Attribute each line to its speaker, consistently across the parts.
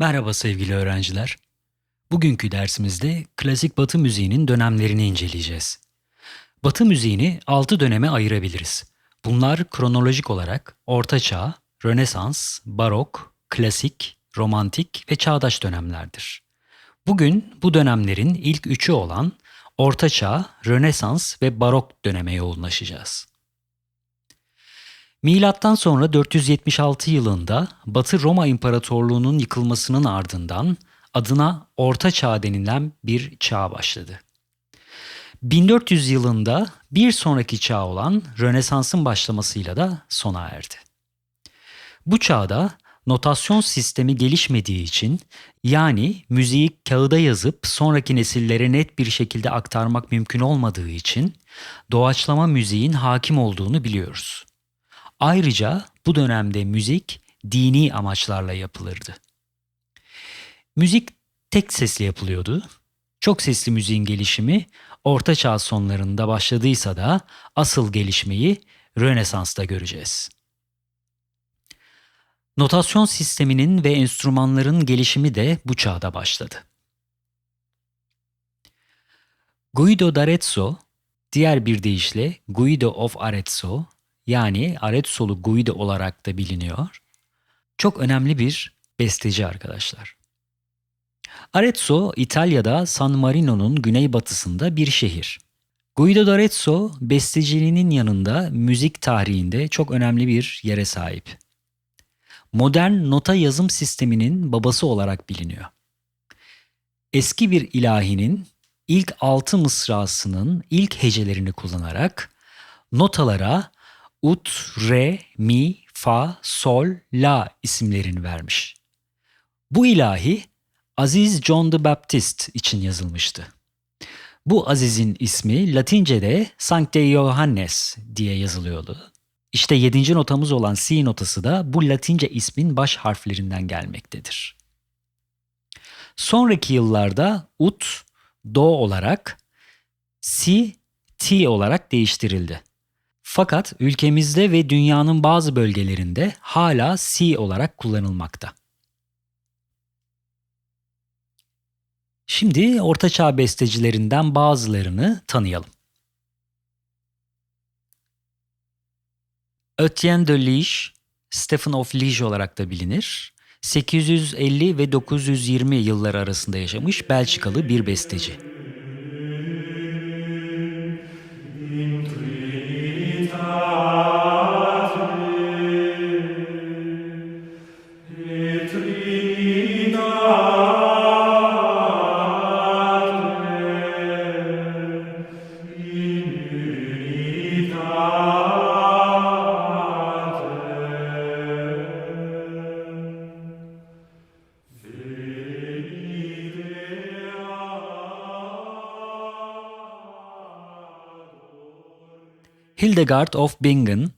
Speaker 1: Merhaba sevgili öğrenciler. Bugünkü dersimizde klasik Batı müziğinin dönemlerini inceleyeceğiz. Batı müziğini 6 döneme ayırabiliriz. Bunlar kronolojik olarak Orta Çağ, Rönesans, Barok, Klasik, Romantik ve Çağdaş dönemlerdir. Bugün bu dönemlerin ilk üçü olan Orta Çağ, Rönesans ve Barok döneme yoğunlaşacağız. Milattan sonra 476 yılında Batı Roma İmparatorluğu'nun yıkılmasının ardından adına Orta Çağ denilen bir çağ başladı. 1400 yılında bir sonraki çağ olan Rönesans'ın başlamasıyla da sona erdi. Bu çağda notasyon sistemi gelişmediği için yani müziği kağıda yazıp sonraki nesillere net bir şekilde aktarmak mümkün olmadığı için doğaçlama müziğin hakim olduğunu biliyoruz. Ayrıca bu dönemde müzik dini amaçlarla yapılırdı. Müzik tek sesli yapılıyordu. Çok sesli müziğin gelişimi Orta Çağ sonlarında başladıysa da asıl gelişmeyi Rönesans'ta göreceğiz. Notasyon sisteminin ve enstrümanların gelişimi de bu çağda başladı. Guido d'Arezzo, diğer bir deyişle Guido of Arezzo yani Arezzolu Guido olarak da biliniyor. Çok önemli bir besteci arkadaşlar. Arezzo, İtalya'da San Marino'nun güneybatısında bir şehir. Guido d'Arezzo, besteciliğinin yanında müzik tarihinde çok önemli bir yere sahip. Modern nota yazım sisteminin babası olarak biliniyor. Eski bir ilahinin ilk altı mısrasının ilk hecelerini kullanarak notalara ut, re, mi, fa, sol, la isimlerini vermiş. Bu ilahi Aziz John the Baptist için yazılmıştı. Bu Aziz'in ismi Latince'de Sancte Johannes diye yazılıyordu. İşte yedinci notamız olan C notası da bu Latince ismin baş harflerinden gelmektedir. Sonraki yıllarda ut, do olarak, si, ti olarak değiştirildi. Fakat ülkemizde ve dünyanın bazı bölgelerinde hala C olarak kullanılmakta. Şimdi ortaçağ bestecilerinden bazılarını tanıyalım. Etienne de Liege, Stephen of Liege olarak da bilinir. 850 ve 920 yıllar arasında yaşamış Belçikalı bir besteci. Hildegard of Bingen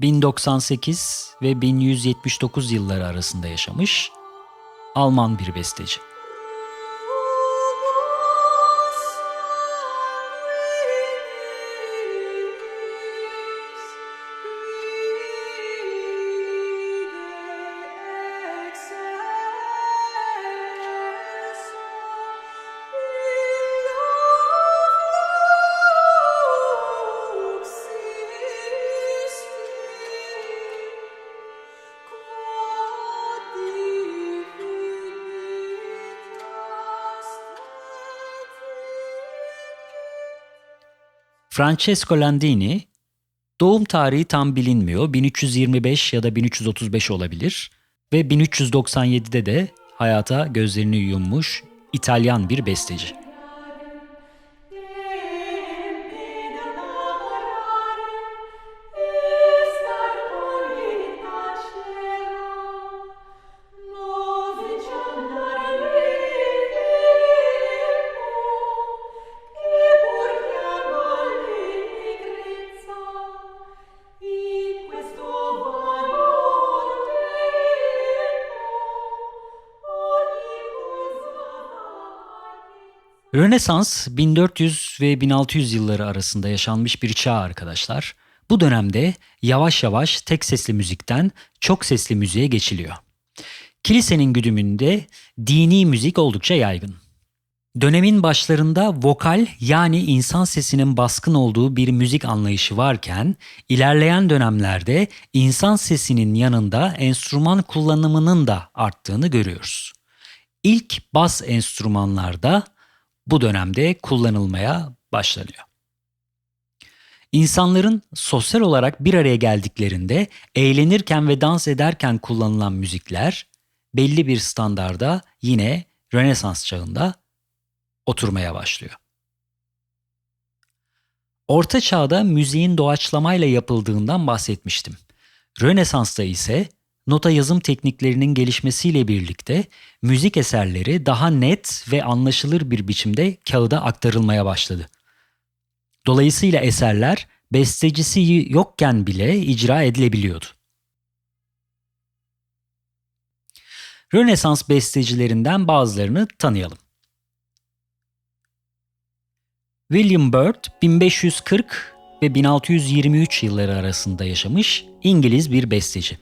Speaker 1: 1098 ve 1179 yılları arasında yaşamış Alman bir besteci. Francesco Landini doğum tarihi tam bilinmiyor. 1325 ya da 1335 olabilir ve 1397'de de hayata gözlerini yummuş İtalyan bir besteci. Rönesans 1400 ve 1600 yılları arasında yaşanmış bir çağ arkadaşlar. Bu dönemde yavaş yavaş tek sesli müzikten çok sesli müziğe geçiliyor. Kilisenin güdümünde dini müzik oldukça yaygın. Dönemin başlarında vokal yani insan sesinin baskın olduğu bir müzik anlayışı varken ilerleyen dönemlerde insan sesinin yanında enstrüman kullanımının da arttığını görüyoruz. İlk bas enstrümanlarda bu dönemde kullanılmaya başlanıyor. İnsanların sosyal olarak bir araya geldiklerinde eğlenirken ve dans ederken kullanılan müzikler belli bir standarda yine Rönesans çağında oturmaya başlıyor. Orta çağda müziğin doğaçlamayla yapıldığından bahsetmiştim. Rönesans'ta ise nota yazım tekniklerinin gelişmesiyle birlikte müzik eserleri daha net ve anlaşılır bir biçimde kağıda aktarılmaya başladı. Dolayısıyla eserler bestecisi yokken bile icra edilebiliyordu. Rönesans bestecilerinden bazılarını tanıyalım. William Byrd 1540 ve 1623 yılları arasında yaşamış İngiliz bir besteci.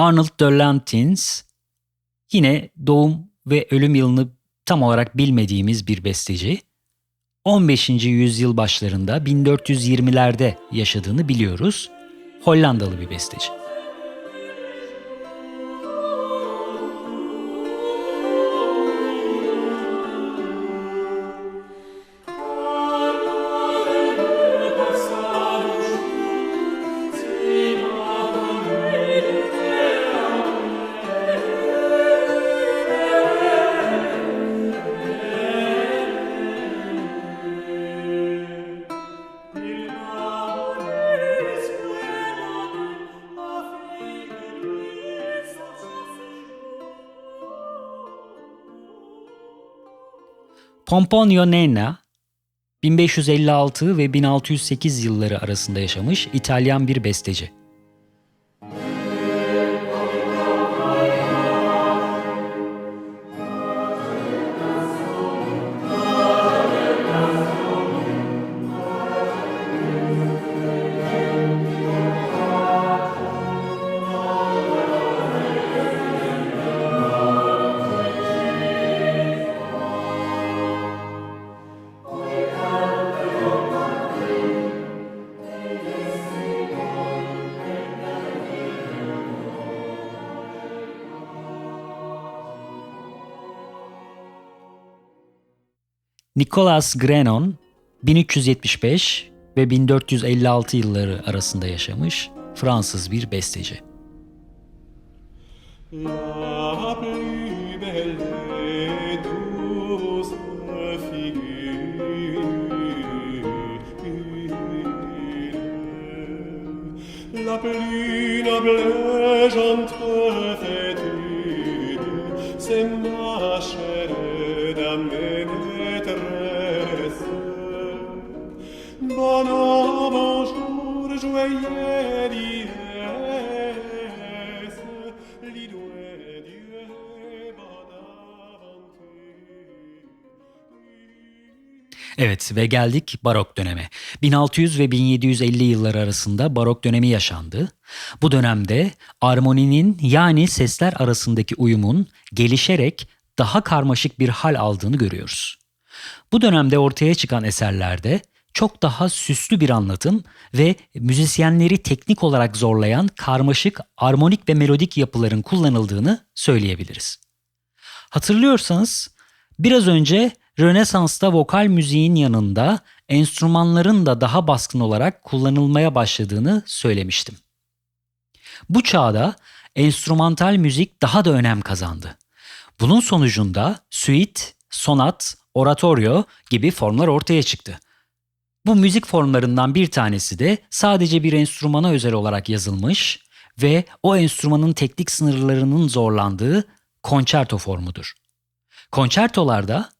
Speaker 1: Arnold de Lantins yine doğum ve ölüm yılını tam olarak bilmediğimiz bir besteci. 15. yüzyıl başlarında 1420'lerde yaşadığını biliyoruz. Hollandalı bir besteci. Pomponio Nenna 1556 ve 1608 yılları arasında yaşamış İtalyan bir besteci. Nicolas Grenon 1375 ve 1456 yılları arasında yaşamış Fransız bir besteci. La plus noble Evet ve geldik barok döneme. 1600 ve 1750 yıllar arasında barok dönemi yaşandı. Bu dönemde armoninin yani sesler arasındaki uyumun gelişerek daha karmaşık bir hal aldığını görüyoruz. Bu dönemde ortaya çıkan eserlerde çok daha süslü bir anlatım ve müzisyenleri teknik olarak zorlayan karmaşık armonik ve melodik yapıların kullanıldığını söyleyebiliriz. Hatırlıyorsanız biraz önce Rönesans'ta vokal müziğin yanında enstrümanların da daha baskın olarak kullanılmaya başladığını söylemiştim. Bu çağda enstrümantal müzik daha da önem kazandı. Bunun sonucunda suite, sonat, oratorio gibi formlar ortaya çıktı. Bu müzik formlarından bir tanesi de sadece bir enstrümana özel olarak yazılmış ve o enstrümanın teknik sınırlarının zorlandığı konçerto formudur. Konçertolarda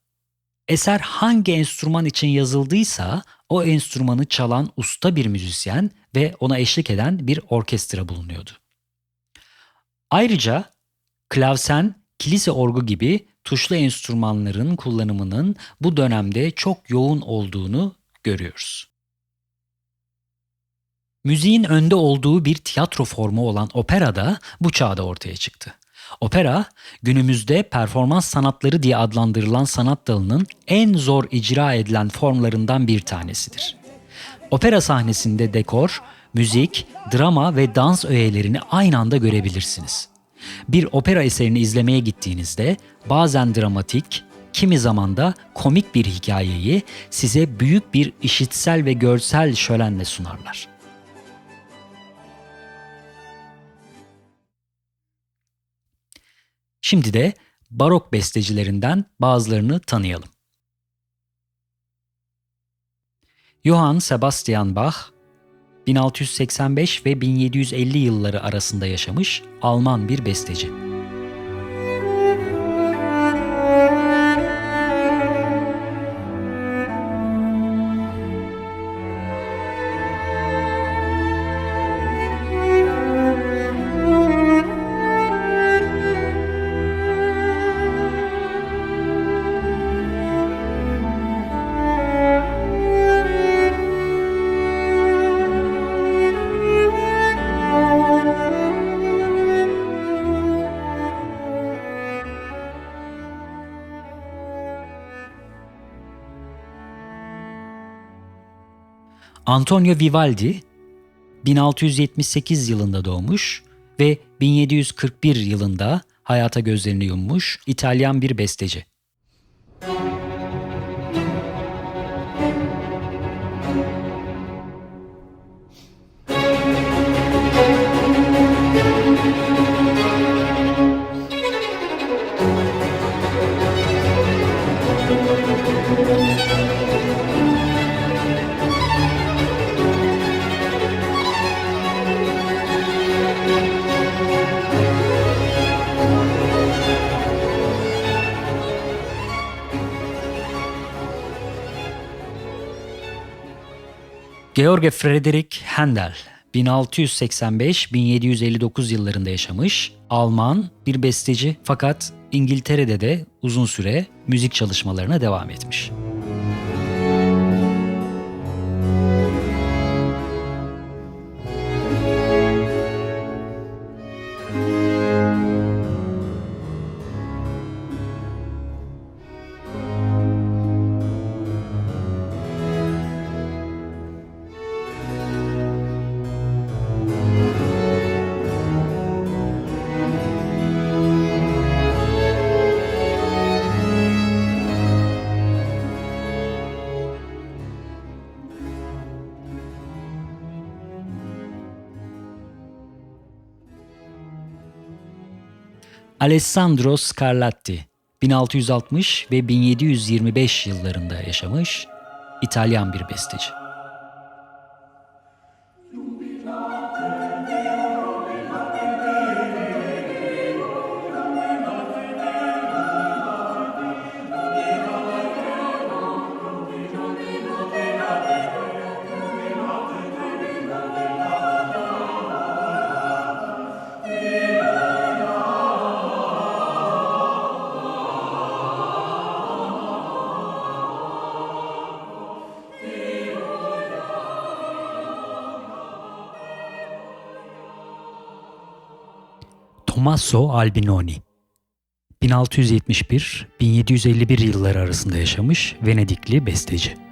Speaker 1: eser hangi enstrüman için yazıldıysa o enstrümanı çalan usta bir müzisyen ve ona eşlik eden bir orkestra bulunuyordu. Ayrıca klavsen, kilise orgu gibi tuşlu enstrümanların kullanımının bu dönemde çok yoğun olduğunu görüyoruz. Müziğin önde olduğu bir tiyatro formu olan opera da bu çağda ortaya çıktı. Opera, günümüzde performans sanatları diye adlandırılan sanat dalının en zor icra edilen formlarından bir tanesidir. Opera sahnesinde dekor, müzik, drama ve dans öğelerini aynı anda görebilirsiniz. Bir opera eserini izlemeye gittiğinizde bazen dramatik, kimi zaman da komik bir hikayeyi size büyük bir işitsel ve görsel şölenle sunarlar. Şimdi de barok bestecilerinden bazılarını tanıyalım. Johann Sebastian Bach 1685 ve 1750 yılları arasında yaşamış Alman bir besteci. Antonio Vivaldi 1678 yılında doğmuş ve 1741 yılında hayata gözlerini yummuş İtalyan bir besteci. Georg Friedrich Handel 1685-1759 yıllarında yaşamış, Alman bir besteci fakat İngiltere'de de uzun süre müzik çalışmalarına devam etmiş. Alessandro Scarlatti 1660 ve 1725 yıllarında yaşamış İtalyan bir besteci. Tommaso Albinoni 1671-1751 yılları arasında yaşamış Venedikli besteci.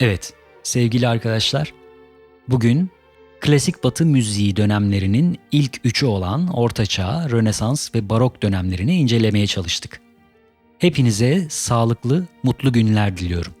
Speaker 1: Evet, sevgili arkadaşlar, bugün klasik batı müziği dönemlerinin ilk üçü olan Ortaçağ, Rönesans ve Barok dönemlerini incelemeye çalıştık. Hepinize sağlıklı, mutlu günler diliyorum.